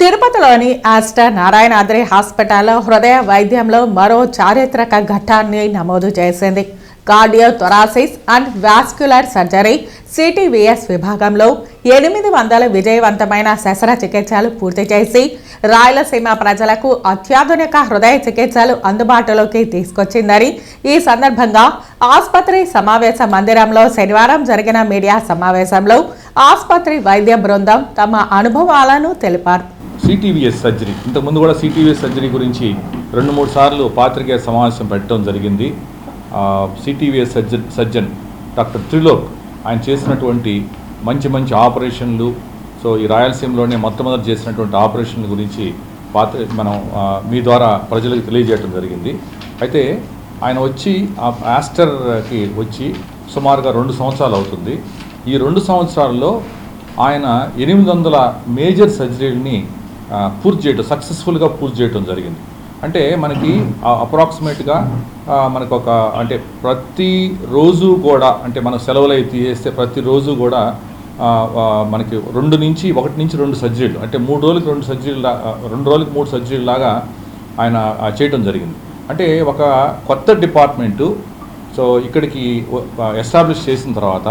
తిరుపతిలోని ఆస్టర్ నారాయణాద్రి హాస్పిటల్లో హృదయ వైద్యంలో మరో చారిత్రక ఘట్టాన్ని నమోదు చేసింది. Cardio thoracic and vascular surgery CTVS విభాగంలో ఎనిమిది వందల విజయవంతమైన శస్త్రచికిత్సలు పూర్తి చేసి రాయలసీమ ప్రజలకు అత్యాధునిక హృదయ చికిత్సలు అందుబాటులోకి తీసుకొచ్చిందని ఈ సందర్భంగా ఆసుపత్రి సమావేశ మందిరంలో శనివారం జరిగిన మీడియా సమావేశంలో ఆసుపత్రి వైద్య బృందం తమ అనుభవాలను తెలిపారు. CTVS surgery. ఇంతకుముందు కూడా సిటీవీఎస్ సర్జరీ గురించి రెండు మూడు సార్లు పాత్రికేయ సమావేశం పెట్టడం జరిగింది. CTVS surgeon surgeon doctor Trilok ఆయన చేసినటువంటి మంచి మంచి ఆపరేషన్లు సో ఈ రాయలసీమలోనే మొట్టమొదటి చేసినటువంటి ఆపరేషన్ల గురించి పాత్ర మనం మీ ద్వారా ప్రజలకు తెలియజేయడం జరిగింది. అయితే ఆయన వచ్చి ఆ ఆస్టర్కి వచ్చి సుమారుగా రెండు సంవత్సరాలు అవుతుంది. ఈ రెండు సంవత్సరాల్లో ఆయన ఎనిమిది వందల మేజర్ సర్జరీని పూర్తి చేయటం సక్సెస్ఫుల్గా పూర్తి చేయటం జరిగింది. అంటే మనకి అప్రాక్సిమేట్గా మనకు ఒక అంటే ప్రతి రోజు కూడా అంటే మనం సెలవులు అయితే చేస్తే ప్రతిరోజు కూడా మనకి రెండు నుంచి ఒకటి నుంచి రెండు సర్జరీలు అంటే మూడు రోజులకి రెండు సర్జరీలు రెండు రోజులకి మూడు సర్జరీలు లాగా ఆయన చేయటం జరిగింది. అంటే ఒక కొత్త డిపార్ట్మెంటు సో ఇక్కడికి ఎస్టాబ్లిష్ చేసిన తర్వాత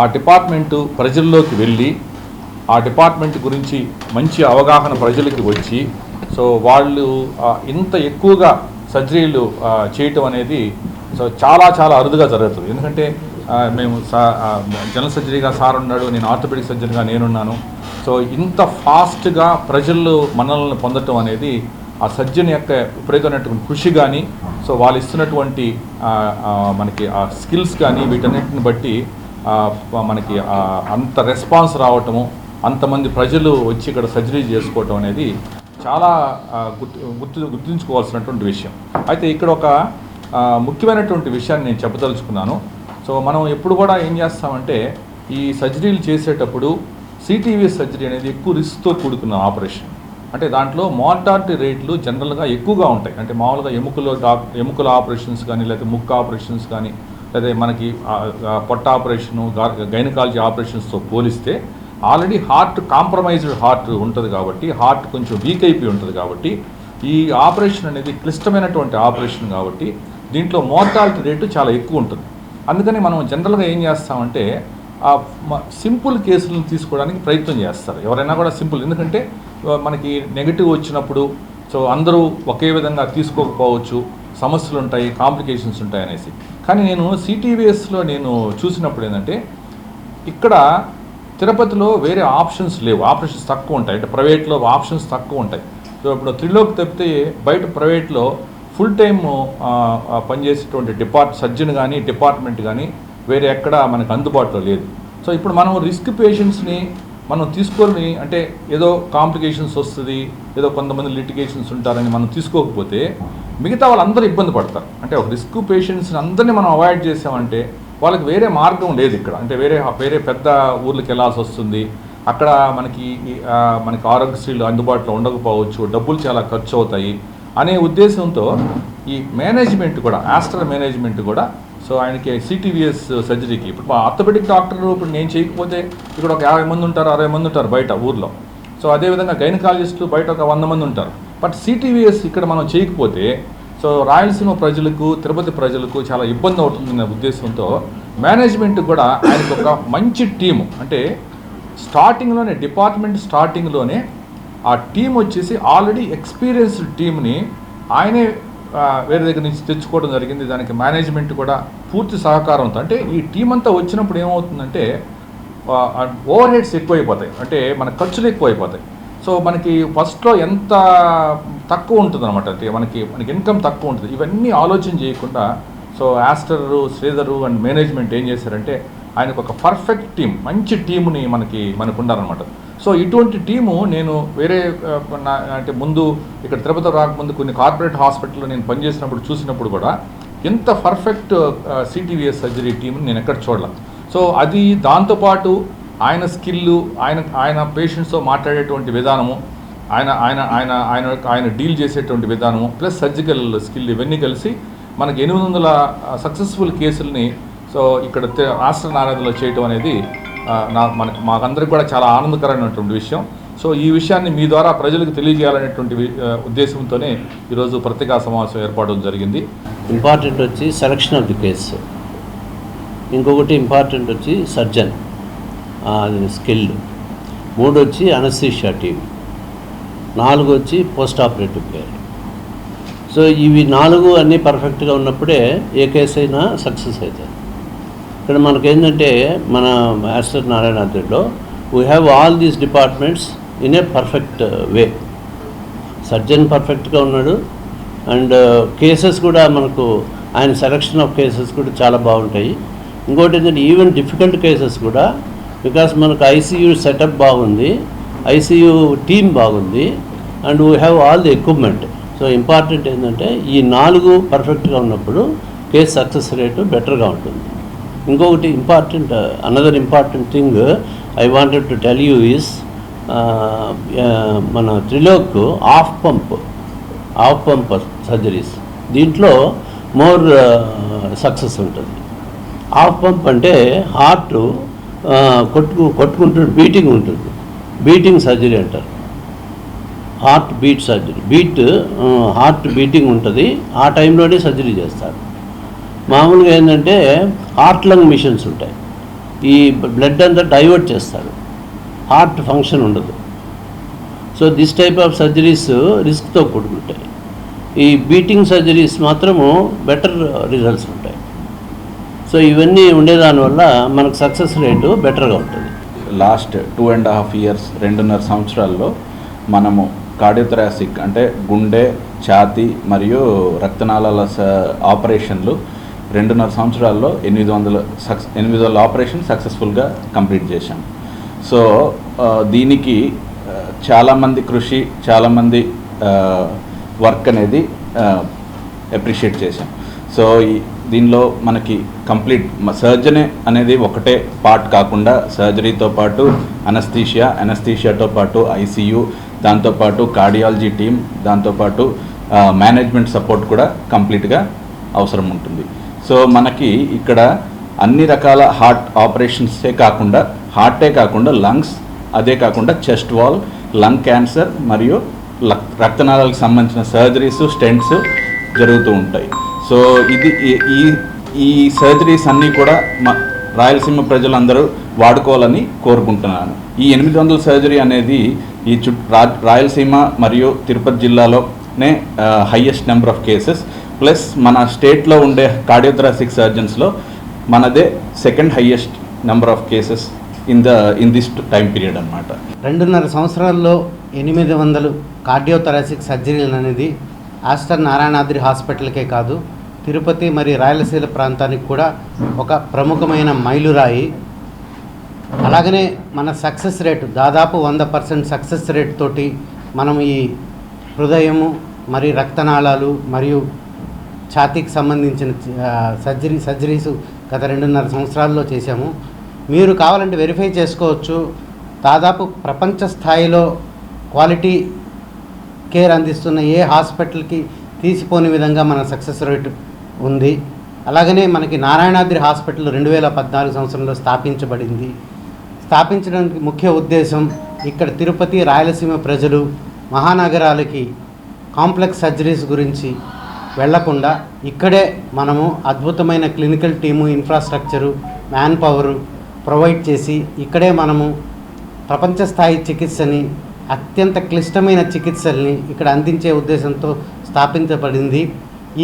ఆ డిపార్ట్మెంటు ప్రజల్లోకి వెళ్ళి ఆ డిపార్ట్మెంట్ గురించి మంచి అవగాహన ప్రజలకి వచ్చి సో వాళ్ళు ఇంత ఎక్కువగా సర్జరీలు చేయటం అనేది సో చాలా చాలా అరుదుగా జరుగుతుంది. ఎందుకంటే మేము సా జనరల్ సర్జరీగా సార్ ఉన్నాడు నేను ఆర్థోపెడిక్ సర్జరీగా నేనున్నాను. సో ఇంత ఫాస్ట్గా ప్రజలు మనల్ని పొందటం అనేది ఆ సర్జన్ యొక్క ఉపయోగించినటువంటి కృషి కానీ సో వాళ్ళు ఇస్తున్నటువంటి మనకి ఆ స్కిల్స్ కానీ వీటన్నిటిని బట్టి మనకి అంత రెస్పాన్స్ రావటము అంతమంది ప్రజలు వచ్చి ఇక్కడ సర్జరీ చేసుకోవటం అనేది చాలా గుర్తు గుర్తు గుర్తుంచుకోవాల్సినటువంటి విషయం. అయితే ఇక్కడ ఒక ముఖ్యమైనటువంటి విషయాన్ని నేను చెప్పదలుచుకున్నాను. సో మనం ఎప్పుడు కూడా ఏం చేస్తామంటే ఈ సర్జరీలు చేసేటప్పుడు సిటీవీ సర్జరీ అనేది ఎక్కువ రిస్క్తో కూడుకున్న ఆపరేషన్. అంటే దాంట్లో మార్టాలిటీ రేట్లు జనరల్గా ఎక్కువగా ఉంటాయి. అంటే మామూలుగా ఎముకలో డాక్ ఎముకల ఆపరేషన్స్ కానీ లేకపోతే ముక్క ఆపరేషన్స్ కానీ లేదా మనకి పొట్ట ఆపరేషను గైనకాలజీ ఆపరేషన్స్తో పోలిస్తే ఆల్రెడీ హార్ట్ కాంప్రమైజ్డ్ హార్ట్ ఉంటుంది కాబట్టి హార్ట్ కొంచెం వీక్ అయిపోయి ఉంటుంది కాబట్టి ఈ ఆపరేషన్ అనేది క్లిష్టమైనటువంటి ఆపరేషన్ కాబట్టి దీంట్లో మోర్టాలిటీ రేటు చాలా ఎక్కువ ఉంటుంది. అందుకని మనం జనరల్గా ఏం చేస్తామంటే ఆ సింపుల్ కేసులను తీసుకోవడానికి ప్రయత్నం చేస్తారు. ఎవరైనా కూడా సింపుల్ ఎందుకంటే మనకి నెగిటివ్ వచ్చినప్పుడు సో అందరూ ఒకే విధంగా తీసుకోకపోవచ్చు సమస్యలు ఉంటాయి కాంప్లికేషన్స్ ఉంటాయి అనేసి. కానీ నేను సిటీవీఎస్లో నేను చూసినప్పుడు ఏంటంటే ఇక్కడ తిరుపతిలో వేరే ఆప్షన్స్ లేవు. ఆపరేషన్స్ తక్కువ ఉంటాయి. అంటే ప్రైవేట్లో ఆప్షన్స్ తక్కువ ఉంటాయి. సో ఇప్పుడు త్రిలోకి తప్పితే బయట ప్రైవేట్లో ఫుల్ టైమ్ పనిచేసేటువంటి డిపార్ట్ సర్జన్ కానీ డిపార్ట్మెంట్ కానీ వేరే ఎక్కడ మనకు అందుబాటులో లేదు. సో ఇప్పుడు మనం రిస్క్ పేషెంట్స్ని మనం తీసుకొని అంటే ఏదో కాంప్లికేషన్స్ వస్తుంది ఏదో కొంతమంది లిటిగేషన్స్ ఉంటారని మనం తీసుకోకపోతే మిగతా వాళ్ళందరూ ఇబ్బంది పడతారు. అంటే ఒక రిస్క్ పేషెంట్స్ని అందరినీ మనం అవాయిడ్ చేసామంటే వాళ్ళకి వేరే మార్గం లేదు ఇక్కడ. అంటే వేరే వేరే పెద్ద ఊర్లకు వెళ్ళాల్సి వస్తుంది. అక్కడ మనకి మనకి ఆరోగ్యశ్రీలు అందుబాటులో ఉండకపోవచ్చు డబ్బులు చాలా ఖర్చు అవుతాయి అనే ఉద్దేశంతో ఈ మేనేజ్మెంట్ కూడా ఆస్ట్రల్ మేనేజ్మెంట్ కూడా సో ఆయనకి సిటీవీఎస్ సర్జరీకి ఇప్పుడు ఆర్థోపెడిక్ డాక్టర్ ఇప్పుడు నేను చేయకపోతే ఇక్కడ ఒక యాభై మంది ఉంటారు అరవై మంది ఉంటారు బయట ఊర్లో. సో అదేవిధంగా గైనకాలజిస్టులు బయట ఒక వంద మంది ఉంటారు. బట్ సిటీవీఎస్ ఇక్కడ మనం చేయకపోతే సో రాయలసీమ ప్రజలకు తిరుపతి ప్రజలకు చాలా ఇబ్బంది అవుతుందనే ఉద్దేశంతో మేనేజ్మెంట్ కూడా ఆయనకు ఒక మంచి టీము. అంటే స్టార్టింగ్లోనే డిపార్ట్మెంట్ స్టార్టింగ్లోనే ఆ టీం వచ్చేసి ఆల్రెడీ ఎక్స్పీరియన్స్డ్ టీంని ఆయనే వేరే దగ్గర నుంచి తెచ్చుకోవడం జరిగింది. దానికి మేనేజ్మెంట్ కూడా పూర్తి సహకారంతో. అంటే ఈ టీం అంతా వచ్చినప్పుడు ఏమవుతుందంటే ఓవర్ హెడ్స్ ఎక్కువైపోతాయి. అంటే మన ఖర్చులు ఎక్కువైపోతాయి. సో మనకి ఫస్ట్లో ఎంత తక్కువ ఉంటుంది అనమాట అంటే మనకి మనకి ఇన్కమ్ తక్కువ ఉంటుంది. ఇవన్నీ ఆలోచన చేయకుండా సో యాస్టరు శ్రీధరు అండ్ మేనేజ్మెంట్ ఏం చేశారంటే ఆయనకు ఒక పర్ఫెక్ట్ టీం మంచి టీముని మనకి మనకు ఉండాలన్నమాట. సో ఇటువంటి టీము నేను వేరే నా- అంటే ముందు ఇక్కడ తిరుపతి రాకముందు కొన్ని కార్పొరేట్ హాస్పిటల్లో నేను పనిచేసినప్పుడు చూసినప్పుడు కూడా ఇంత పర్ఫెక్ట్ సిటీవీఎస్ సర్జరీ టీంని నేను ఎక్కడ చూడలేదు సో అది దాంతోపాటు ఆయన స్కిల్ ఆయన ఆయన పేషెంట్స్తో మాట్లాడేటువంటి విధానము ఆయన ఆయన ఆయన ఆయన ఆయన డీల్ చేసేటువంటి విధానము ప్లస్ సర్జికల్ స్కిల్ ఇవన్నీ కలిసి మనకి ఎనిమిది వందల సక్సెస్ఫుల్ కేసుల్ని సో ఇక్కడ రాష్ట్ర నారాయణలో చేయటం అనేది నా మన మాకందరికి కూడా చాలా ఆనందకరమైనటువంటి విషయం. సో ఈ విషయాన్ని మీ ద్వారా ప్రజలకు తెలియజేయాలనేటువంటి ఉద్దేశంతోనే ఈరోజు పత్రికా సమావేశం ఏర్పడడం జరిగింది. ఇంపార్టెంట్ వచ్చి సెలక్షన్ ఆఫ్ ది కేసు ఇంకొకటి ఇంపార్టెంట్ వచ్చి సర్జన్ స్కిల్ మూడు వచ్చి అనస్థీషియా టీమ్ నాలుగు వచ్చి పోస్ట్ ఆపరేటివ్ కేర్ సో ఇవి నాలుగు అన్నీ పర్ఫెక్ట్గా ఉన్నప్పుడే ఏ కేసు అయినా సక్సెస్ అవుతుంది ఇక్కడ మనకేంటంటే మన master నారాయణాద్రిలో we have all these departments in a perfect way surgeon పర్ఫెక్ట్గా ఉన్నాడు. అండ్ కేసెస్ uh, కూడా మనకు ఆయన సెలక్షన్ ఆఫ్ కేసెస్ కూడా చాలా బాగుంటాయి. ఇంకోటి ఏంటంటే ఈవెన్ డిఫికల్ట్ కేసెస్ కూడా బికాస్ మనకు ఐసీయూ సెటప్ బాగుంది ఐసీయూ టీమ్ బాగుంది and we have all the equipment so important ఏంటంటే ఈ నాలుగు పర్ఫెక్ట్గా ఉన్నప్పుడు కేస్ సక్సెస్ రేటు బెటర్గా ఉంటుంది. ఇంకొకటి important another important thing I wanted to tell you is మన Trilok off pump off pump surgeries దీంట్లో మోర్ సక్సెస్ ఉంటుంది. ఆఫ్ పంప్ అంటే హార్ట్ కొట్టుకు కొట్టుకుంటుంది బీటింగ్ ఉంటుంది. బీటింగ్ సర్జరీ అంటారు. Heart beat surgery. Beat heart beating ఉంటుంది. ఆ టైంలోనే సర్జరీ చేస్తారు. మామూలుగా ఏంటంటే హార్ట్ లంగ్ మిషన్స్ ఉంటాయి. ఈ బ్లడ్ అంతా డైవర్ట్ చేస్తారు. హార్ట్ ఫంక్షన్ ఉండదు. So this type of surgeries రిస్క్తో కూడుకుంటాయి. ఈ బీటింగ్ సర్జరీస్ మాత్రము బెటర్ రిజల్ట్స్ ఉంటాయి. సో ఇవన్నీ ఉండేదానివల్ల మనకు సక్సెస్ రేటు బెటర్గా ఉంటుంది. Last two and half years రెండున్నర సంవత్సరాల్లో మనము కార్డియోథరాసిక్ అంటే గుండె ఛాతి మరియు రక్తనాళాల స- ఆపరేషన్లు రెండున్నర సంవత్సరాల్లో ఎనిమిది వందల సక్స్ ఎనిమిది వందల ఆపరేషన్ సక్సెస్ఫుల్గా కంప్లీట్ చేశాం. సో దీనికి చాలామంది కృషి చాలామంది వర్క్ అనేది అప్రిషియేట్ చేశాం. సో ఈ- దీనిలో మనకి కంప్లీట్ సర్జరీ అనేది ఒకటే పార్ట్ కాకుండా సర్జరీతో పాటు అనస్థీషియా అనస్థీషియాతో పాటు ఐసీయూ దాంతోపాటు కార్డియాలజీ టీమ్ దాంతోపాటు మేనేజ్మెంట్ సపోర్ట్ కూడా కంప్లీట్గా అవసరం ఉంటుంది. సో మనకి ఇక్కడ అన్ని రకాల హార్ట్ ఆపరేషన్సే కాకుండా హార్టే కాకుండా లంగ్స్ అదే కాకుండా చెస్ట్ వాల్ లంగ్ క్యాన్సర్ మరియు లక్- రక్తనాళాలకు సంబంధించిన సర్జరీస్ స్టెంట్స్ జరుగుతూ ఉంటాయి. సో ఇది ఈ- ఈ ఈ సర్జరీస్ అన్నీ కూడా మా రాయలసీమ ప్రజలందరూ వాడుకోవాలని కోరుకుంటున్నాను. ఈ ఎనిమిది వందల సర్జరీ అనేది ఈ చుట్ రా రాయలసీమ మరియు తిరుపతి జిల్లాలోనే highest number of cases plus మన స్టేట్లో ఉండే కార్డియోథరాసిక్ సర్జన్స్లో మనదే second highest number of cases in the in this time period అనమాట రెండున్నర సంవత్సరాల్లో ఎనిమిది వందలు కార్డియోథరాసిక్ సర్జరీలు అనేది ఆస్టర్ నారాయణాద్రి హాస్పిటల్కే కాదు తిరుపతి మరి రాయలసీమ ప్రాంతానికి కూడా ఒక ప్రముఖమైన మైలురాయి. అలాగనే మన సక్సెస్ రేటు దాదాపు వంద పర్సెంట్ సక్సెస్ రేట్ తోటి మనం ఈ హృదయము మరియు రక్తనాళాలు మరియు ఛాతీకి సంబంధించిన సర్జరీ సర్జరీస్ గత రెండున్నర సంవత్సరాల్లో చేశాము. మీరు కావాలంటే వెరిఫై చేసుకోవచ్చు. దాదాపు ప్రపంచ స్థాయిలో క్వాలిటీ కేర్ అందిస్తున్న ఏ హాస్పిటల్కి తీసిపోని విధంగా మన సక్సెస్ రేటు ఉంది. అలాగనే మనకి నారాయణాద్రి హాస్పిటల్ రెండు వేల పద్నాలుగు సంవత్సరంలో స్థాపించబడింది. స్థాపించడానికి ముఖ్య ఉద్దేశం ఇక్కడ తిరుపతి రాయలసీమ ప్రజలు మహానగరాలకి కాంప్లెక్స్ సర్జరీస్ గురించి వెళ్ళకుండా ఇక్కడే మనము అద్భుతమైన clinical team infrastructure man power provide చేసి ఇక్కడే మనము ప్రపంచ స్థాయి చికిత్సని అత్యంత క్లిష్టమైన చికిత్సల్ని ఇక్కడ అందించే ఉద్దేశంతో స్థాపించబడింది.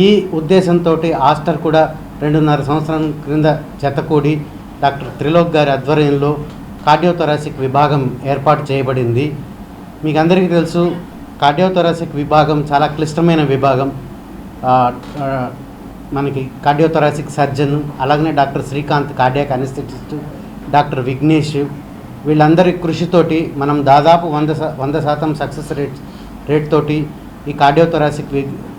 ఈ ఉద్దేశంతో ఆస్టర్ కూడా రెండున్నర సంవత్సరం క్రింద చెత్తకూడి డాక్టర్ త్రిలోక్ గారి ఆధ్వర్యంలో కార్డియోథొరాసిక్ విభాగం ఏర్పాటు చేయబడింది. మీకు అందరికీ తెలుసు కార్డియోథొరాసిక్ విభాగం చాలా క్లిష్టమైన విభాగం. మనకి కార్డియోథొరాసిక్ సర్జన్ అలాగనే doctor Srikanth cardiac anaesthetist doctor Vignesh వీళ్ళందరి కృషితోటి మనం దాదాపు వంద వంద శాతం సక్సెస్ రేట్ రేట్ తోటి ఈ కార్డియోథొరాసిక్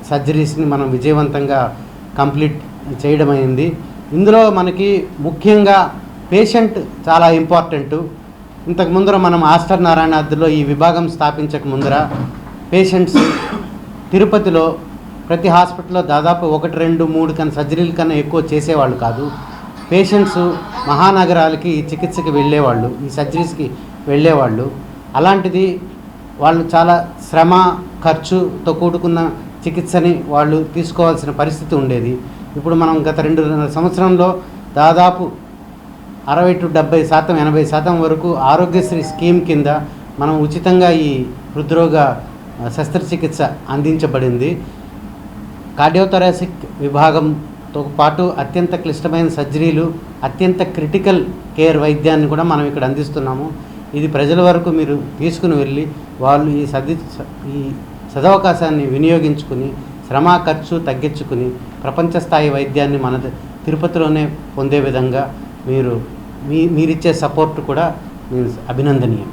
సర్జరీస్ని మనం విజయవంతంగా కంప్లీట్ చేయడం అయింది ఇందులో మనకి ముఖ్యంగా పేషెంట్ చాలా ఇంపార్టెంట్. ఇంతకు ముందర మనం ఆస్టర్ నారాయణాద్రిలో ఈ విభాగం స్థాపించక ముందర పేషెంట్స్ తిరుపతిలో ప్రతి హాస్పిటల్లో దాదాపు ఒకటి రెండు మూడు కన్నా సర్జరీల కన్నా ఎక్కువ చేసేవాళ్ళు కాదు. పేషెంట్స్ మహానగరాలకి ఈ చికిత్సకి వెళ్ళేవాళ్ళు ఈ సర్జరీస్కి వెళ్ళేవాళ్ళు. అలాంటిది వాళ్ళు చాలా శ్రమ ఖర్చుతో కూడుకున్న చికిత్సని వాళ్ళు తీసుకోవాల్సిన పరిస్థితి ఉండేది. ఇప్పుడు మనం గత రెండు సంవత్సరంలో దాదాపు అరవై టు డెబ్బై శాతం ఎనభై శాతం వరకు ఆరోగ్యశ్రీ స్కీమ్ కింద మనం ఉచితంగా ఈ హృద్రోగ శస్త్రచికిత్స అందించబడింది. కార్డియోథొరాసిక్ విభాగంతో పాటు అత్యంత క్లిష్టమైన సర్జరీలు అత్యంత క్రిటికల్ కేర్ వైద్యాన్ని కూడా మనం ఇక్కడ అందిస్తున్నాము. ఇది ప్రజల వరకు మీరు తీసుకుని వెళ్ళి వాళ్ళు ఈ సది ఈ సదవకాశాన్ని వినియోగించుకుని శ్రమ ఖర్చు తగ్గించుకుని ప్రపంచ స్థాయి వైద్యాన్ని మన తిరుపతిలోనే పొందే విధంగా మీరు మీ మీరిచ్చే సపోర్ట్ కూడా అభినందనీయం.